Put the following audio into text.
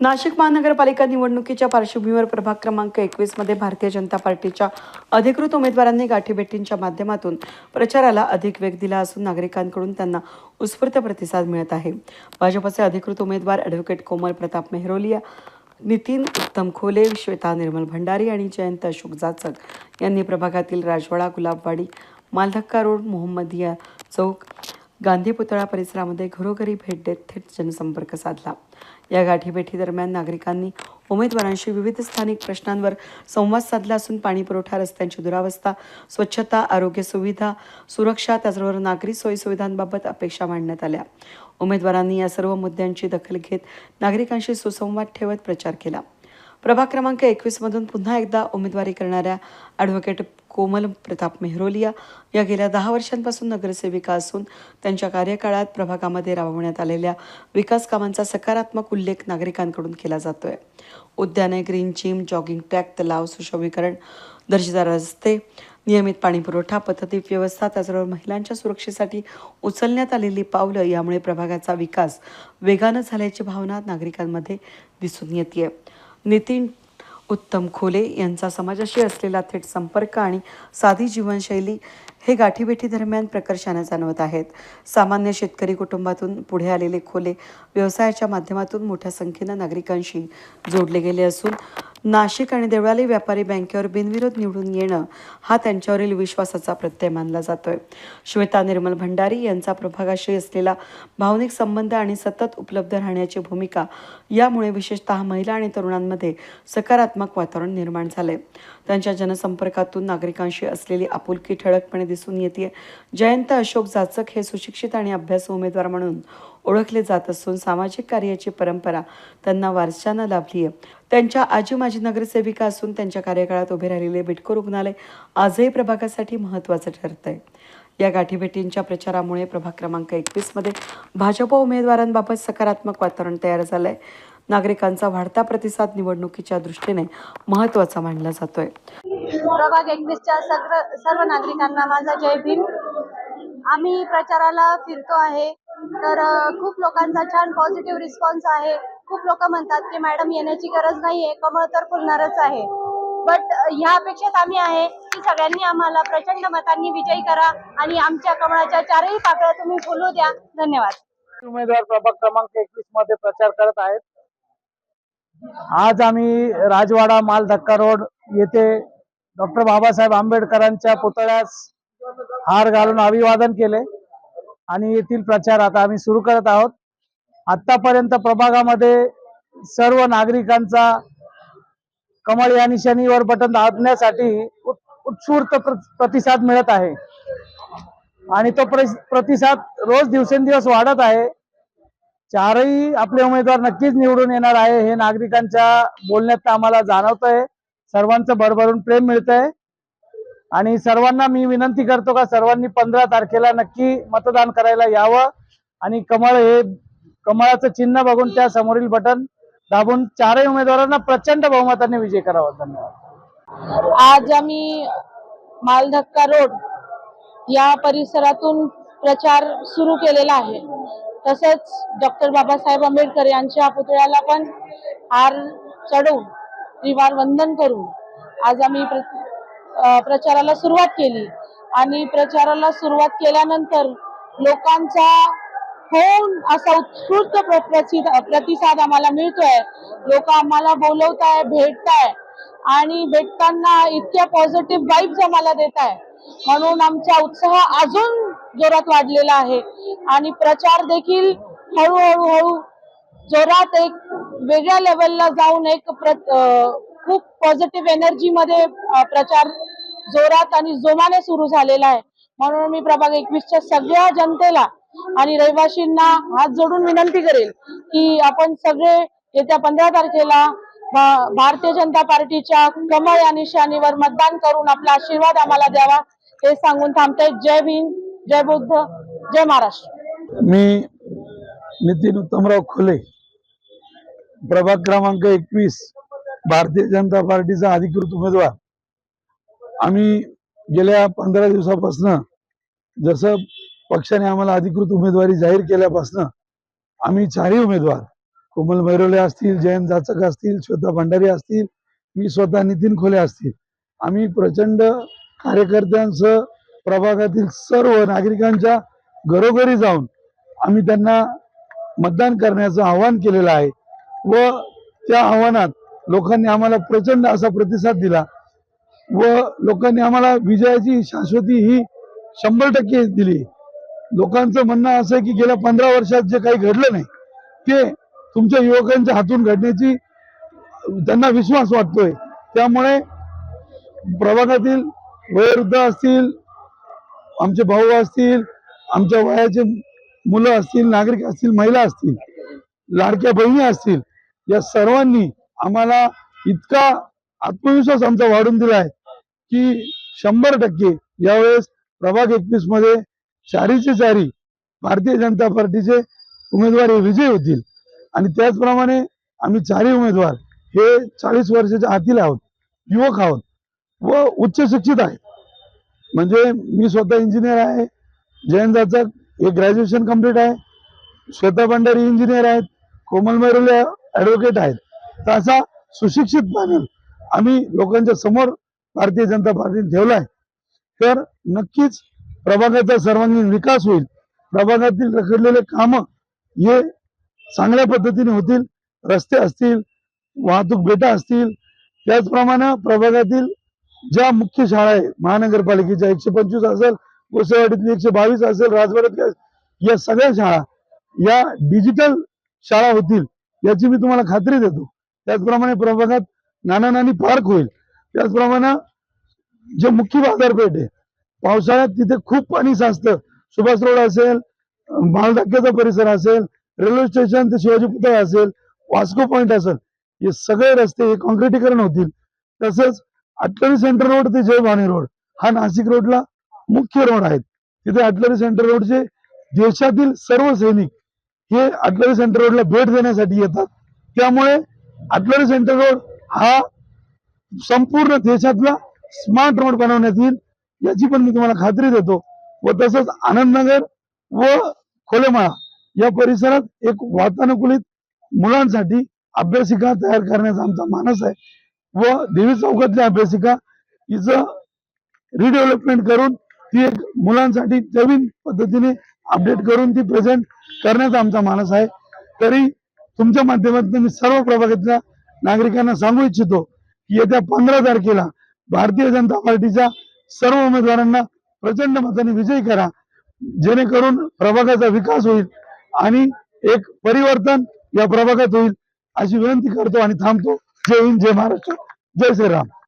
नाशिक महानगरपालिका निवडणुकीच्या पार्श्वभूमीवर प्रभाग क्रमांक एकवीसमध्ये भारतीय जनता पार्टीच्या अधिकृत उमेदवारांनी गाठीभेटींच्या माध्यमातून प्रचाराला अधिक वेग दिला असून नागरिकांकडून त्यांना उत्स्फूर्त प्रतिसाद मिळत आहे. भाजपचे अधिकृत उमेदवार ॲडव्होकेट कोमल प्रताप मेहरोलिया नितीन उत्तम खोले श्वेता निर्मल भंडारी आणि जयंत अशोक जाचक यांनी प्रभागातील राजवाडा गुलाबवाडी मालधक्का रोड मोहम्मदिया चौक गांधी पुतळा परिसरामध्ये घरोघरी भेट देत थेट जनसंपर्क साधला. या गाठीभेटीदरम्यान नागरिकांनी उमेदवारांशी विविध स्थानिक प्रश्नांवर संवाद साधला असून पाणी पुरवठा रस्त्यांची दुरावस्था स्वच्छता आरोग्य सुविधा सुरक्षा त्याचबरोबर नागरी सोयीसुविधांबाबत अपेक्षा मांडण्यात आल्या. उमेदवारांनी या सर्व मुद्द्यांची दखल घेत नागरिकांशी सुसंवाद ठेवत प्रचार केला. प्रभाग क्रमांक एकवीसमधून पुन्हा एकदा उमेदवारी करणाऱ्या ॲडव्होकेट कोमल प्रताप मेहरोलिया या गेल्या दहा वर्षांपासून नगरसेविका असून त्यांच्या कार्यकाळात प्रभागामध्ये राबवण्यात आलेल्या विकास कामांचा सकारात्मक उल्लेख नागरिकांकडून केला जातोय. उद्याने ग्रीन जिम जॉगिंग ट्रॅक तलाव सुशोभीकरण दर्जेदार रस्ते नियमित पाणीपुरवठा पद्धती व्यवस्था त्याचबरोबर महिलांच्या सुरक्षेसाठी उचलण्यात आलेली पावलं यामुळे प्रभागाचा विकास वेगानं झाल्याची भावना नागरिकांमध्ये दिसून येते नितीन उत्तम खोले यांचा समाजाशी असलेला थेट संपर्क आणि साधी जीवनशैली हे गाठीबेठी दरम्यान प्रकर्षाने जाणवत आहेत. सामान्य शेतकरी कुटुंबातून पुढे आलेले खोले व्यवसायाच्या माध्यमातून मोठ्या संख्येनं नागरिकांशी जोडले गेले असून नाशिक आणि देवळाली व्यापारी बँकेवर बिनविरोध निवडून येणं हा त्यांच्यावरील विश्वासाचा प्रत्यय मानला जातोय. श्वेता निर्मल भंडारी यांचा प्रभागाशी असलेला भावनिक संबंध आणि सतत उपलब्ध राहण्याची भूमिका यामुळे विशेषतः महिला आणि तरुणांमध्ये सकारात्मक वातावरण निर्माण झाले त्यांच्या जनसंपर्कातून नागरिकांशी असलेली आपुलकी ठळकपणे दिसून येते जयंत अशोक जाचक हे सुशिक्षित आणि अभ्यास उमेदवार म्हणून ओळखले जात असून सामाजिक कार्याची परंपरा त्यांना वारशानं लाभली आहे. त्यांच्या आजी माजी नगरसेविका असून त्यांच्या कार्यकाळात उभे राहिलेले बिटको रुग्णालय आजही प्रभागासाठी महत्त्वाचं ठरत आहे या गाठीभेटींच्या प्रचारामुळे प्रभाग क्रमांक एकवीसमध्ये भाजप उमेदवारांबाबत सकारात्मक वातावरण तयार झालंय. नागरिकांचा वाढता प्रतिसाद निवडणुकीच्या दृष्टीने महत्त्वाचा मानला जातोय. प्रभाग एकवीसच्या सर्व सर्व नागरिकांना माझा जय भीम. आम्ही प्रचाराला फिरतो आहे. तर खूप लोकांचा छान पॉझिटिव्ह रिस्पॉन्स आहे. खूप लोक म्हणतात की मॅडम येण्याची गरज नाहीये कमळ तर फुलणारच आहे. बट ह्या अपेक्षेत आम्ही आहे की सगळ्यांनी आम्हाला प्रचंड मतांनी विजयी करा आणि आमच्या कमळाच्या चारही पाकळ्या तुम्ही फुलू द्या. धन्यवाद. उमेदवार प्रभाग क्रमांक एकवीसमध्ये प्रचार करत आहेत. आज आम्ही राजवाडा माल धक्का रोड येथे डॉक्टर बाबासाहेब आंबेडकरांच्या पुतळ्यास हार घालून अभिवादन केले. आणि येथील प्रचार आता आम्ही सुरू करत आहोत. आतापर्यंत प्रभागामध्ये सर्व नागरिकांचा कमळ या निशाणीवर बटन दाबण्यासाठी उत्स्फूर्त प्र- प्रतिसाद मिळत आहे. आणि तो प्रतिसाद रोज दिवसेंदिवस वाढत आहे. चारही आपले उमेदवार नक्कीच निवडून येणार आहे हे नागरिकांच्या बोलण्यात आम्हाला जाणवतंय. सर्वांचं भरभरून प्रेम मिळतंय. आणि सर्वांना मी विनंती करतो का सर्वांनी पंधरा तारखेला नक्की मतदान करायला यावं. आणि कमळ हे कमळाचं चिन्ह बघून त्या समोरील बटन दाबून चारही उमेदवारांना प्रचंड बहुमताने विजय करावा. धन्यवाद. आज आम्ही मालधक्का रोड या परिसरातून प्रचार सुरू केलेला आहे. तसंच डॉक्टर बाबासाहेब आंबेडकर यांच्या पुतळ्याला पण हार चढवून त्रिवार वंदन करून आज आम्ही प्र- प्रचाराला सुरुवात केली. आणि प्रचाराला सुरुवात केल्यानंतर लोकांचा होऊन असा उत्स्फूर्त प्र- प्रतिसाद आम्हाला मिळतोय. लोक आम्हाला बोलवताय भेटताय. आणि भेटताना इतक्या पॉझिटिव्ह वाईब्स आम्हाला देत आहे म्हणून आमचा उत्साह अजून जोरात वाढलेला आहे. आणि प्रचार देखील हळूहळू हळू जोरात एक वेगळ्या लेवलला जाऊन एक खूप पॉझिटिव्ह एनर्जीमध्ये प्रचार जोरात आणि जोमाने सुरू झालेला आहे. म्हणून मी प्रभाग एकवीसच्या सगळ्या जनतेला आणि रहिवाशींना हात जोडून विनंती करेल की आपण सगळे येत्या पंधरा तारखेला भारतीय जनता पार्टीच्या कमळ या निशाणीवर मतदान करून आपला आशीर्वाद आम्हाला द्यावा हे सांगून थांबते जय भीम जय बुद्ध जय महाराष्ट्र. मी नितीन उत्तमराव खुले प्रभाग क्रमांक एकवीस भारतीय जनता पार्टीचा अधिकृत उमेदवार. आम्ही गेल्या पंधरा दिवसापासनं जसं पक्षाने आम्हाला अधिकृत उमेदवारी जाहीर केल्यापासनं आम्ही चारही उमेदवार कोमल मैरोले असतील जयंत जाचक असतील श्वेता भंडारी असतील मी स्वतः नितीन खोले असतील. आम्ही प्रचंड कार्यकर्त्यांसह प्रभागातील सर्व नागरिकांच्या घरोघरी जाऊन आम्ही त्यांना मतदान करण्याचं आवाहन केलेलं आहे व त्या आव्हानात लोकांनी आम्हाला प्रचंड असा प्रतिसाद दिला व लोकांनी आम्हाला विजयाची शाश्वती ही शंभर टक्के दिली. लोकांचं म्हणणं असं आहे की गेल्या पंधरा वर्षात जे काही घडलं नाही ते तुमच्या युवकांच्या हातून घडण्याची त्यांना विश्वास वाटतोय. त्यामुळे प्रभागातील वयोवृद्ध असतील आमचे भाऊ असतील आमच्या वयाचे मुलं असतील नागरिक असतील महिला असतील लाडक्या बहिणी असतील या सर्वांनी आम्हाला इतका आत्मविश्वास आमचा वाढून दिला आहे. की शंभर टक्के यावेळेस प्रभाग एकवीसमध्ये चारीचे चारी भारतीय जनता पार्टीचे उमेदवार हे विजयी होतील. आणि त्याचप्रमाणे आम्ही चारही उमेदवार हे चाळीस वर्षाच्या आतील आहोत युवक आहोत व उच्च शिक्षित आहेत. म्हणजे मी स्वतः इंजिनियर आहे जयंताचा हे ग्रॅज्युएशन कंप्लीट आहे श्वेता भंडारी इंजिनियर आहेत कोमल मेरुले ॲडव्होकेट आहेत. तर असा सुशिक्षित पॅनल आम्ही लोकांच्या समोर भारतीय जनता पार्टीने ठेवलाय. तर नक्कीच प्रभागाचा सर्वांगीण विकास होईल. प्रभागातील रखडलेले काम हे चांगल्या पद्धतीने होतील. रस्ते असतील वाहतूक बेटा असतील. त्याचप्रमाणे प्रभागातील ज्या मुख्य शाळा आहे महानगरपालिकेच्या एकशे पंचवीस असेल गोसेवाडीतली एकशे बावीस असेल राजवाड्यातल्या या सगळ्या शाळा या डिजिटल शाळा होतील याची मी तुम्हाला खात्री देतो. त्याचप्रमाणे प्रभागात नाना नानी पार्क होईल. त्याचप्रमाणे जे मुख्य बाजारपेठ आहे पावसाळ्यात तिथे खूप पाणी साचतं. सुभाष रोड असेल मालधक्क्याचा परिसर असेल रेल्वे स्टेशन ते शिवाजी पुतळा असेल वास्को पॉइंट असेल हे सगळे रस्ते हे कॉन्क्रिटीकरण होतील. तसंच अटलरी सेंटर रोड ते जयभानी रोड हा नाशिक रोडला मुख्य रोड आहेत. तिथे अटलरी सेंटर रोडचे देशातील सर्व सैनिक हे अटलरी सेंटर रोडला भेट देण्यासाठी येतात. त्यामुळे अटलरी सेंटर रोड हा संपूर्ण देशातला स्मार्ट रोड बनवण्यात येईल याची पण मी तुम्हाला खात्री देतो व तसंच आनंदनगर व खोलेमाळा या परिसरात एक वातानुकूलित मुलांसाठी अभ्यासिका तयार करण्याचा आमचा मानस आहे व देवी चौकातल्या अभ्यासिका हिचं रिडेव्हलपमेंट करून ती एक मुलांसाठी नवीन पद्धतीने अपडेट करून ती प्रेझेंट करण्याचा आमचा मानस आहे. तरी तुमच्या माध्यमातून मी सर्व प्रभागातल्या नागरिकांना सांगू इच्छितो की येत्या पंधरा तारखेला भारतीय जनता पार्टीच्या सर्व उमेदवारांना प्रचंड मताने विजयी करा. जेणेकरून प्रभागाचा विकास होईल आणि एक परिवर्तन या प्रभागात होईल अशी विनंती करतो आणि थांबतो. जय हिंद जय महाराष्ट्र. जय श्रीराम.